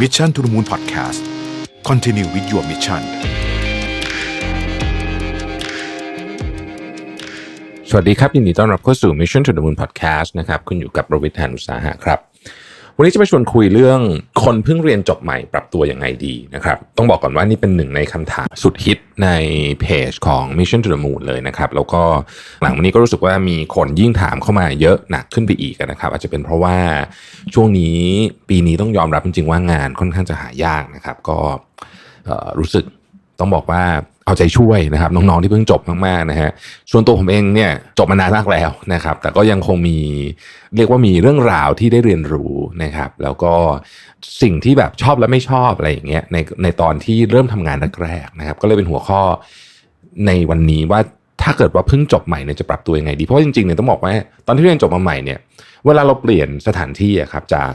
Mission to the Moon Podcast Continue with your mission สวัสดีครับ ยินดีต้อนรับเข้าสู่ Mission to the Moon Podcast นะครับ คุณอยู่กับประวิทยานุสาหะครับ วันนี้จะมาชวนคุยเรื่องคนเพิ่งเรียนจบใหม่ปรับตัวยังไงดีนะครับ ต้องบอกก่อนว่านี่เป็นหนึ่งในคำถามสุดฮิตในเพจของ Mission to the Moon เลยนะครับ แล้วก็หลังวันนี้ก็รู้สึกว่ามีคนยิ่งถามเข้ามาเยอะหนักขึ้นไปอีกนะครับ อาจจะเป็นเพราะว่าช่วงนี้ปีนี้ต้องยอมรับจริงๆว่างานค่อนข้างจะหายากนะครับ ก็รู้สึกต้องบอกว่า เอาใจช่วยนะครับน้องๆที่เพิ่งจบมากๆนะฮะส่วนตัวผมเองเนี่ยจบมานานมากแล้วนะครับ แต่ก็ยังคงมีเรียกว่ามีเรื่องราวที่ได้เรียนรู้นะครับ แล้วก็สิ่งที่แบบชอบและไม่ชอบอะไรอย่างเงี้ยในในตอนที่เริ่มทำงานแรกๆนะครับ ก็เลยเป็นหัวข้อในวันนี้ว่าถ้าเกิดว่าเพิ่งจบใหม่เนี่ยจะปรับตัวยังไงดีเพราะจริงๆเนี่ยต้องบอกว่าตอนที่เรียนจบมาใหม่เนี่ยเวลาเราเปลี่ยนสถานที่ครับจาก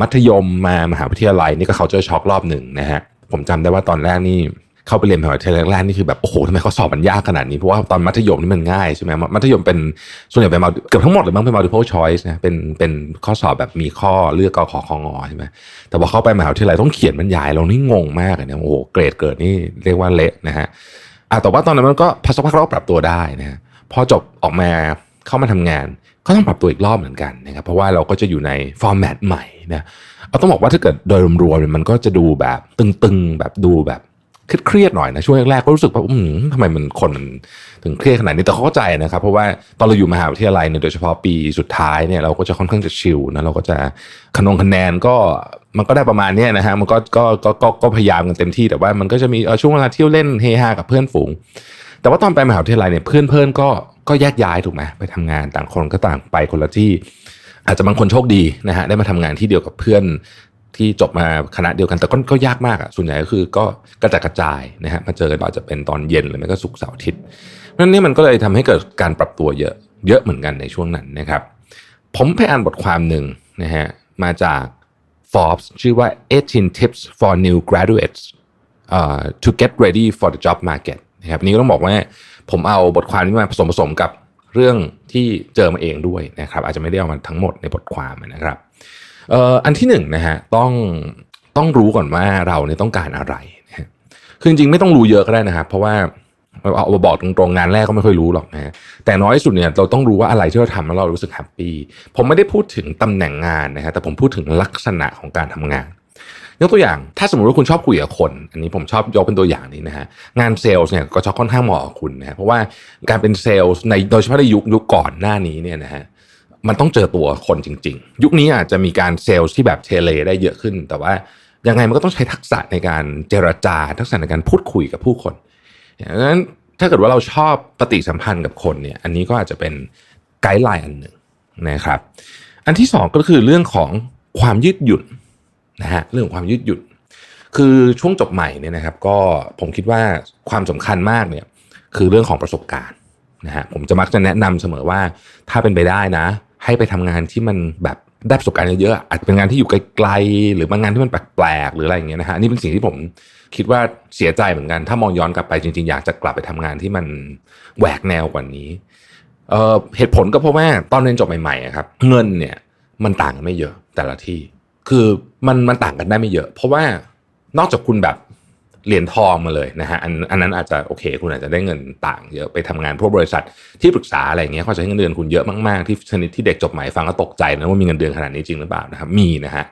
มัธยมมามหาวิทยาลัยนี่ก็เขาเจอช็อกรอบหนึ่งนะฮะผมจำได้ว่าตอนแรกนี่ เข้าไปเรียนมหาวิทยาลัยแรกๆนี่คือแบบโอ้โหทำไมเขาสอบมันยากขนาดนี้ เพราะว่าตอนมัธยมนี่มันง่ายใช่ไหมมัธยมเป็นส่วนใหญ่เป็น multi- เกือบทั้งหมดเลยมั้งเป็น multiple choice นะเป็นเป็นข้อสอบแบบมีข้อเลือกกขอคองอใช่ไหมแต่พอเข้าไปมหาวิทยาลัยต้องเขียนบรรยายเรานี่งงมากเลยนะโอ้โหเกรดเกิดนี่เรียกว่าเละนะฮะอะแต่ว่าตอนนั้นมันก็พัสพักเราปรับตัวได้นะฮะพอจบออกมาเข้ามาทำงานก็ต้องปรับตัวอีกรอบเหมือนกันนะครับเพราะว่าเราก็จะอยู่ในฟอร์แมตใหม่นะเอาต้องบอกว่าถ้าเกิดโดยรวมๆมันก็จะดูแบบตึงๆแบบดูแบบ เครียดๆหน่อยนะช่วงแรกๆก็รู้สึกว่าอืมทำไมมันคนมันถึงเครียดขนาดนี้แต่เขาเข้าใจนะครับ เพราะว่าตอนเราอยู่มหาวิทยาลัยเนี่ยโดยเฉพาะปีสุดท้ายเนี่ยเราก็จะค่อนข้างจะชิลนะเราก็จะคะนงคะแนนก็มันก็ได้ประมาณนี้นะฮะมันก็ก็ก็ก็ก็พยายามกันเต็มที่แต่ว่ามันก็จะมีช่วงเวลาเที่ยวเล่นเฮฮากับเพื่อนฝูง แต่ว่าตอนไปมหาวิทยาลัยเนี่ยเพื่อนเพื่อนๆก็ก็แยกย้ายถูกไหมไปทำงานต่างคนก็ต่างไปคนละที่ อาจจะบางคนโชคดีนะฮะได้มาทำงานที่เดียวกับเพื่อน ที่จบมาคณะเดียวกันแต่ก็ก็ยากมากอะส่วนใหญ่ก็คือก็กระจัดกระจายนะฮะมาเจอกันอาจจะเป็นตอนเย็นหรือไม่ก็ศุกเสาร์อาทิตย์นั้นนี่มันก็เลยทำให้เกิดการปรับตัวเยอะเยอะเหมือนกันในช่วงนั้นนะครับผมไปอ่านบทความหนึ่งนะฮะมาจาก Forbes ชื่อว่า 18 tips for new graduates uh, to get ready for the job market นะครับนี้ก็ต้องบอกว่าผมเอาบทความนี้มาผสมผสมกับเรื่องที่เจอมาเองด้วยนะครับ อาจจะไม่ได้เอามาทั้งหมดในบทความนะครับ อันที่หนึ่งนะฮะต้องต้องรู้ก่อนว่าเราเนี่ยต้องการอะไรนะฮะคือจริงๆไม่ต้องรู้เยอะก็ได้นะครับ เพราะว่าเอาเอามาบอกตรงๆงานแรกก็ไม่ค่อยรู้หรอกนะฮะแต่น้อยสุดเนี่ยเราต้องรู้ว่าอะไรที่เราทำแล้วเรารู้สึกแฮปปี้ผมไม่ได้พูดถึงตำแหน่งงานนะฮะแต่ผมพูดถึงลักษณะของการทำงานยกตัวอย่างถ้าสมมติว่าคุณชอบคุยกับคน อันนี้ผมชอบยกเป็นตัวอย่างนี้นะฮะงานเซลล์เนี่ยก็จะค่อนข้างเหมาะกับคุณนะฮะเพราะว่าการเป็นเซลล์ในโดยเฉพาะในยุคยุคก่อนหน้านี้เนี่ยนะฮะ มันต้องเจอตัวคนจริง ๆ ยุคนี้อาจจะมีการเซลล์ที่แบบเทเลได้เยอะขึ้น แต่ว่ายังไงมันก็ต้องใช้ทักษะในการเจรจาทักษะในการพูดคุยกับผู้คนดังนั้นถ้าเกิดว่าเราชอบปฏิสัมพันธ์กับคนเนี่ย อันนี้ก็อาจจะเป็นไกด์ไลน์อันหนึ่งนะครับ อันที่สองก็คือเรื่องของความยืดหยุ่นนะฮะเรื่องของความยืดหยุ่นคือช่วงจบใหม่เนี่ยนะครับ ก็ผมคิดว่าความสำคัญมากเนี่ยคือเรื่องของประสบการณ์นะฮะผมจะมักจะแนะนำเสมอว่าถ้าเป็นไปได้นะ ให้ไปทำงานที่มันแบบได้ประสบการณ์เยอะๆอาจจะเป็นงานที่อยู่ไกลๆหรือบางงานที่มันแปลกๆหรืออะไรอย่างเงี้ยนะฮะนนี่เป็นสิ่งที่ผมคิดว่าเสียใจเหมือนกัน ถ้ามองย้อนกลับไปจริงๆ อยากจะกลับไปทำงานที่มันแหวกแนวกว่านี้เเหตุผลก็เพราะว่าตอนเรียนจบใหม่ๆครับ เงินเนี่ยมันต่างกันไม่เยอะแต่ละที่ คือมันมันต่างกันได้ไม่เยอะ เพราะว่านอกจากคุณแบบ เหรียญทองมาเลยนะฮะอันอันนั้นอาจจะโอเค คุณอาจจะได้เงินต่างเยอะไปทำงานพวกบริษัทที่ปรึกษาอะไรเงี้ยเขาจะให้เงินเดือนคุณเยอะมากๆที่ชนิดที่เด็กจบใหม่ฟังแล้วตกใจนะว่ามีเงินเดือนขนาดนี้จริงหรือเปล่านะครับมีนะฮะ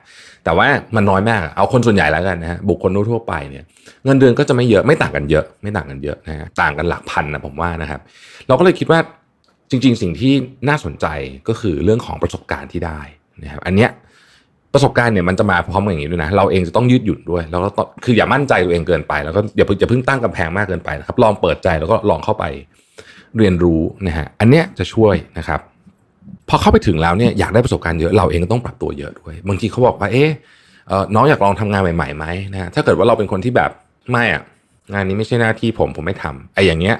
แต่ว่ามันน้อยมากเอาคนส่วนใหญ่แล้วกันนะฮะบุคคลทั่วไปเนี่ยเงินเดือนก็จะไม่เยอะไม่ต่างกันเยอะ ไม่ต่างกันเยอะนะฮะต่างกันหลักพันนะผมว่านะครับเราก็เลยคิดว่าจริง ๆ สิ่งที่น่าสนใจก็คือเรื่องของประสบการณ์ที่ได้นะครับอันเนี้ย ประสบการณ์เนี่ยมันจะมาพร้อมกับอย่างนี้ด้วยนะเราเองจะต้องยืดหยุ่นด้วย แล้วก็คืออย่ามั่นใจตัวเองเกินไป แล้วก็อย่าเพิ่งอย่าเพิ่งตั้งกำแพงมากเกินไปนะครับ ลองเปิดใจแล้วก็ลองเข้าไปเรียนรู้นะฮะอันเนี้ยจะช่วยนะครับพอเข้าไปถึงแล้วเนี่ยอยากได้ประสบการณ์เยอะเราเองก็ต้องปรับตัวเยอะด้วยบางทีเขาบอกว่าเอ๊ะเอน้องอยากลองทำงานใหม่ๆไหมนะฮะถ้าเกิดว่าเราเป็นคนที่แบบไม่อะงานนี้ไม่ใช่หน้าที่ผมผมไม่ทำไอ้อย่างเงี้ย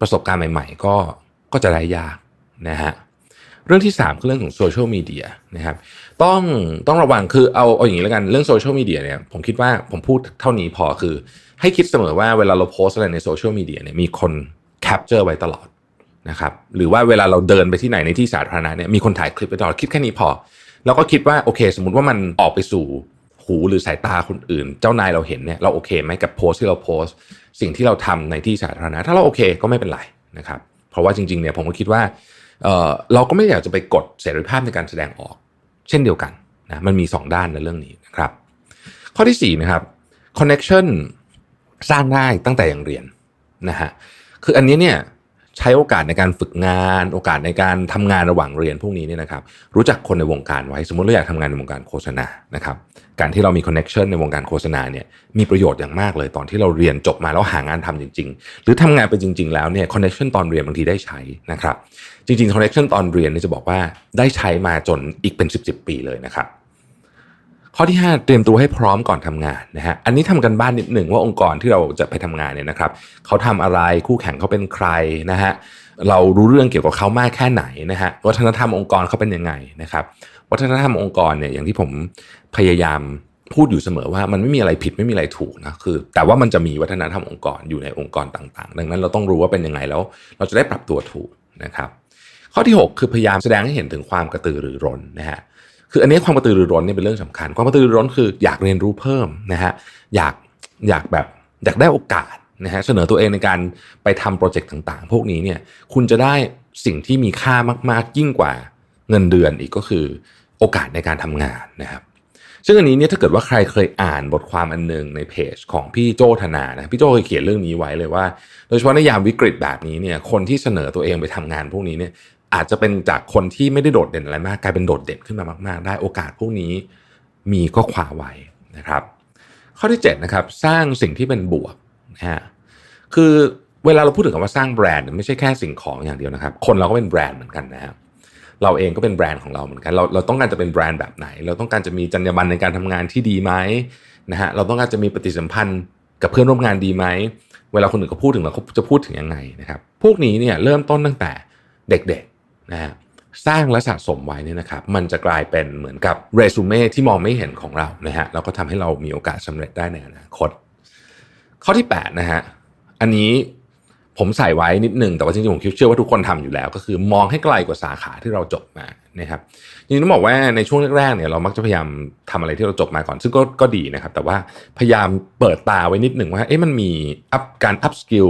ประสบการณ์ใหม่ ๆ ก็ก็จะได้ยากนะฮะเรื่องที่3คือเรื่องของโซเชียลมีเดียนะครับ ต้องต้องระวังคือเอาเอาอย่างนี้แล้วกันเรื่องโซเชียลมีเดียเนี่ยผมคิดว่าผมพูดเท่านี้พอคือ ให้คิดเสมอว่าเวลาเราโพสอะไรในโซเชียลมีเดียเนี่ยมีคนแคปเจอร์ไว้ตลอดนะครับหรือว่าเวลาเราเดินไปที่ไหนในที่สาธารณะเนี่ยมีคนถ่ายคลิปไว้ตลอดคิดแค่นี้พอ แล้วก็คิดว่าโอเค สมมติว่ามันออกไปสู่หูหรือสายตาคนอื่น เจ้านายเราเห็นเนี่ยเราโอเคไหมกับโพสที่เราโพสสิ่งที่เราทำในที่สาธารณะ ถ้าเราโอเคก็ไม่เป็นไรนะครับเพราะว่าจริงๆเนี่ยผมก็คิดว่าเเราก็ไม่อยากจะไปกดเสรีภาพในการแสดงออก เช่นเดียวกันนะมันมี 2 ด้านในเรื่องนี้นะครับ ข้อที่4นะครับ connection สร้างได้ตั้งแต่ยังเรียนนะฮะคืออันนี้เนี่ย ใช้โอกาสในการฝึกงาน โอกาสในการทำงานระหว่างเรียนพวกนี้เนี่ยนะครับ รู้จักคนในวงการไว้ สมมติเราอยากทำงานในวงการโฆษณานะครับ การที่เรามีคอนเน็ชันในวงการโฆษณาเนี่ยมีประโยชน์อย่างมากเลยตอนที่เราเรียนจบมาแล้วหางานทำจริง ๆ หรือทำงานไปจริง ๆ แล้วเนี่ยคอนเน็ชันตอนเรียนบางทีได้ใช้นะครับ จริงๆคอนเน็ชันตอนเรียนนี่จะบอกว่าได้ใช้มาจนอีกเป็น 10บปีเลยนะครับ ข้อที่ 5 เตรียมตัวให้พร้อมก่อนทำงานนะฮะอันนี้ทำกันบ้านนิดหนึ่งว่าองค์กรที่เราจะไปทำงานเนี่ยนะครับเขาทำอะไรคู่แข่งเขาเป็นใครนะฮะเรารู้เรื่องเกี่ยวกับเขามากแค่ไหนนะฮะวัฒนธรรมองค์กรเขาเป็นยังไงนะครับวัฒนธรรมองค์กรเนี่ยอย่างที่ผมพยายามพูดอยู่เสมอว่ามันไม่มีอะไรผิดไม่มีอะไรถูกนะคือ แต่ว่ามันจะมีวัฒนธรรมองค์กรอยู่ในองค์กรต่างๆ ดังนั้นเราต้องรู้ว่าเป็นยังไงแล้ว เราจะได้ปรับตัวถูกนะครับข้อที่ 6 คือพยายามแสดงให้เห็นถึงความกระตือรือร้นนะฮะ คืออันนี้ความกระตือรือร้นนี่เป็นเรื่องสำคัญ ความกระตือรือร้นคืออยากเรียนรู้เพิ่มนะฮะอยากอยากแบบอยากได้โอกาสนะฮะเสนอตัวเองในการไปทำโปรเจกต์ต่างๆ พวกนี้เนี่ยคุณจะได้สิ่งที่มีค่ามากๆ ยิ่งกว่าเงินเดือนอีกก็คือโอกาสในการทำงานนะครับซึ่งอันนี้เนี่ยถ้าเกิดว่าใครเคยอ่านบทความอันหนึ่งในเพจของพี่โจธนานะพี่โจเคยเขียนเรื่องนี้ไว้เลยว่า โดยเฉพาะในยามวิกฤตแบบนี้เนี่ยคนที่เสนอตัวเองไปทำงานพวกนี้เนี่ย อาจจะเป็นจากคนที่ไม่ได้โดดเด่นอะไรมาก กลายเป็นโดดเด่นขึ้นมามาก ๆ ได้โอกาสพวกนี้มีก็คว้าไว้นะครับ ข้อที่7นะครับสร้างสิ่งที่เป็นบวกนะฮะคือเวลาเราพูดถึงคำว่าสร้างแบรนด์ไม่ใช่แค่สิ่งของอย่างเดียวนะครับ คนเราก็เป็นแบรนด์เหมือนกันนะครับเราเองก็เป็นแบรนด์ของเราเหมือนกัน เราเราต้องการจะเป็นแบรนด์แบบไหน เราต้องการจะมีจรรยาบรรณในการทำงานที่ดีไหมนะฮะเราต้องการจะมีปฏิสัมพันธ์กับเพื่อนร่วมงานดีไหมเวลาคนอื่นเขาพูดถึงเราเขาจะพูดถึงยังไงนะครับ พวกนี้เนี่ยเริ่มต้นตั้งแต่เด็ก นะฮะสร้างและสะสมไว้เนี่ยนะครับ มันจะกลายเป็นเหมือนกับเรซูเม่ที่มองไม่เห็นของเรานะฮะแล้วก็ทำให้เรามีโอกาสสำเร็จได้ในอนาคต ข้อที่8นะฮะอันนี้ผมใส่ไว้นิดหนึ่งแต่ว่าจริงๆผมคิดเชื่อว่าทุกคนทำอยู่แล้ว ก็คือมองให้ไกลกว่าสาขาที่เราจบมานะครับจริงๆต้องบอกว่าในช่วงแรกๆเนี่ยเรามักจะพยายามทำอะไรที่เราจบมาก่อน ซึ่งก็ก็ดีนะครับ แต่ว่าพยายามเปิดตาไว้นิดหนึ่งว่าเอ๊ะมันมีอัพการอัพสกิล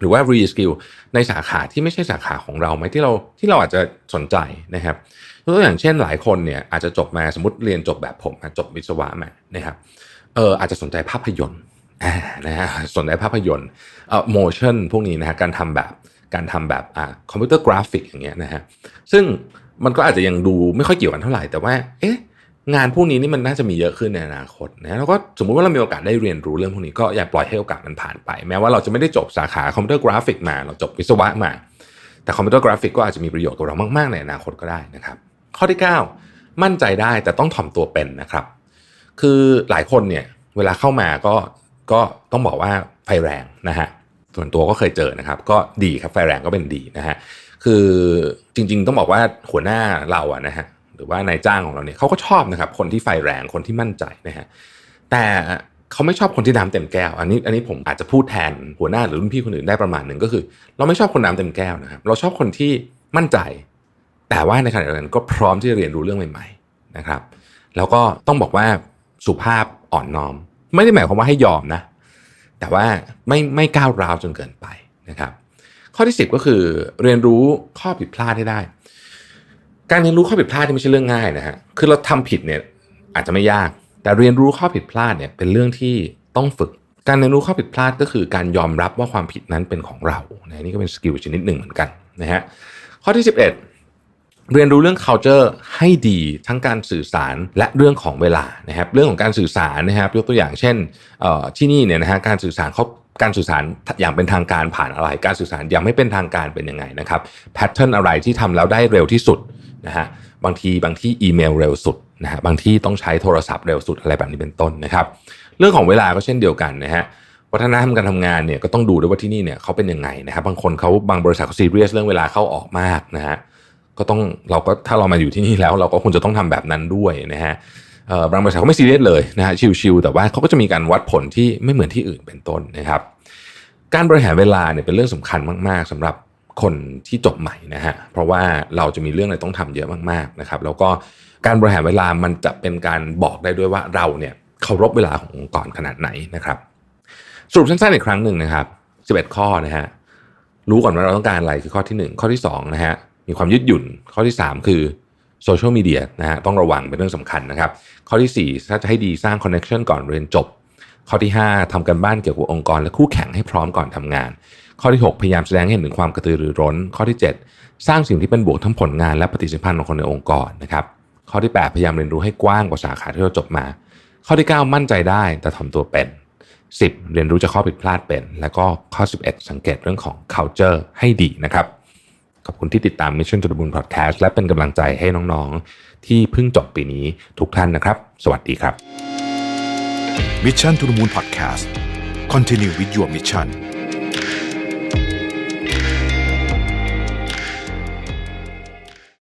หรือว่ารีสกิลในสาขาที่ไม่ใช่สาขาของเราไหมที่เราที่เราอาจจะสนใจนะครับตัวอย่างเช่นหลายคนเนี่ยอาจจะจบมาสมมติเรียนจบแบบผมจบวิศวะมานะครับเอออาจจะสนใจภาพยนตร์นะฮะสนใจภาพยนตร์เอ่อ motion พวกนี้นะฮะการทำแบบการทำแบบอ่าคอมพิวเตอร์กราฟิกอย่างเงี้ยนะฮะซึ่งมันก็อาจจะยังดูไม่ค่อยเกี่ยวกันเท่าไหร่แต่ว่าเอ๊ะ งานพวกนี้นี่มันน่าจะมีเยอะขึ้นในอนาคตนะแล้วก็สมมุติว่าเรามีโอกาสได้เรียนรู้เรื่องพวกนี้ก็อย่าปล่อยให้โอกาสมันผ่านไป แม้ว่าเราจะไม่ได้จบสาขาคอมพิวเตอร์กราฟิกมา เราจบวิศวะมา แต่คอมพิวเตอร์กราฟิกก็อาจจะมีประโยชน์กับเรามากๆในอนาคตก็ได้นะครับ ข้อที่ 9 มั่นใจได้แต่ต้องถ่อมตัวเป็นนะครับ คือหลายคนเนี่ยเวลาเข้ามาก็ก็ต้องบอกว่าไฟแรงนะฮะส่วนตัวก็เคยเจอนะครับ ก็ดีครับไฟแรงก็เป็นดีนะฮะคือจริง ๆ ต้องบอกว่าหัวหน้าเราอะนะฮะ หรือว่านายจ้างของเราเนี่ยเขาก็ชอบนะครับ คนที่ไฟแรงคนที่มั่นใจนะฮะแต่เขาไม่ชอบคนที่น้ำเต็มแก้ว อันนี้อันนี้ผมอาจจะพูดแทนหัวหน้าหรือรุ่นพี่คนอื่นได้ประมาณหนึ่งก็คือ เราไม่ชอบคนน้ำเต็มแก้วนะครับ เราชอบคนที่มั่นใจ แต่ว่าในขณะเดียวกันก็พร้อมที่จะเรียนรู้เรื่องใหม่ๆนะครับ แล้วก็ต้องบอกว่าสุภาพอ่อนน้อม ไม่ได้หมายความว่าให้ยอมนะ แต่ว่าไม่ไม่ก้าวร้าวจนเกินไปนะครับ ข้อที่ 10 ก็คือเรียนรู้ข้อผิดพลาดให้ได้ การเรียนรู้ข้อผิดพลาดที่ไม่ใช่เรื่องง่ายนะฮะ คือเราทำผิดเนี่ยอาจจะไม่ยาก แต่เรียนรู้ข้อผิดพลาดเนี่ยเป็นเรื่องที่ต้องฝึก การเรียนรู้ข้อผิดพลาดก็คือการยอมรับว่าความผิดนั้นเป็นของเรานะนี่ก็เป็นสกิลชนิดหนึ่งเหมือนกันนะฮะ ข้อที่ 11 เรียนรู้เรื่อง culture ให้ดีทั้งการสื่อสารและเรื่องของเวลานะครับ เรื่องของการสื่อสารนะครับ ยกตัวอย่างเช่นที่นี่เนี่ยนะฮะการสื่อสารเขา การสื่อสารอย่างเป็นทางการผ่านอะไร การสื่อสารยังไม่เป็นทางการเป็นยังไงนะครับแพทเทิร์นอะไรที่ทำแล้วได้เร็วที่สุดนะฮะบางทีบางที่อีเมลเร็วสุดนะฮะบางที่ต้องใช้โทรศัพท์เร็วสุดอะไรแบบนี้เป็นต้นนะครับ เรื่องของเวลาก็เช่นเดียวกันนะฮะวัฒนธรรมการทำงานเนี่ยก็ต้องดูด้วยว่าที่นี่เนี่ยเขาเป็นยังไงนะครับบางคนเขาบางบริษัทเขาซีเรียสเรื่องเวลาเข้าออกมากนะฮะก็ต้องเราก็ถ้าเรามาอยู่ที่นี่แล้ว เราก็ควรจะต้องทำแบบนั้นด้วยนะฮะ บางบริษัทเขาไม่ซีเรียสเลยนะฮะชิลๆแต่ว่าเขาก็จะมีการวัดผลที่ไม่เหมือนที่อื่นเป็นต้นนะครับ การบริหารเวลาเนี่ยเป็นเรื่องสำคัญมาก ๆสำหรับคนที่จบใหม่นะฮะเพราะว่าเราจะมีเรื่องอะไรต้องทำเยอะมากๆนะครับ แล้วก็การบริหารเวลามันจะเป็นการบอกได้ด้วยว่าเราเนี่ยเคารพเวลาขององค์กรขนาดไหนนะครับ สรุปสั้นๆอีกครั้งหนึ่งนะครับ11 ข้อนะฮะรู้ก่อนว่าเราต้องการอะไรคือข้อที่ 1 ข้อที่2นะฮะมีความยืดหยุ่นข้อที่ 3 คือ โซเชียลมีเดียนะฮะต้องระวังเป็นเรื่องสำคัญนะครับ ข้อที่ 4 ถ้าจะให้ดีสร้างคอนเน c ชันก่อนเรียนจบ ข้อที่ 5ทำกันบ้านเกี่ยวกับองค์กรและคู่แข่งให้พร้อมก่อนทำงาน ข้อที่ 6 พยายามแสดงให้เห็นถึงความกระตือรือร้น ข้อที่ 7 สร้างสิ่งที่เป็นบวกทั้งผลงานและปฏิสัมพันธ์ของคนในองค์กรนะครับข้อที่ 8 พยายามเรียนรู้ให้กว้างกว่าสาขาที่เราจบมา ข้อที่ 9 มั่นใจได้แต่ทำตัวเป็น 10 เรียนรู้จากข้อผิดพลาดเป็น แล้วก็ข้อ 11 สังเกตเรื่องของ culture ให้ดีนะครับ ขอบคุณที่ติดตาม Mission to the Moon Podcast และเป็นกำลังใจให้น้องๆ ที่เพิ่งจบปีนี้ทุกท่านนะครับ สวัสดีครับ Mission to the Moon Podcast Continue with your mission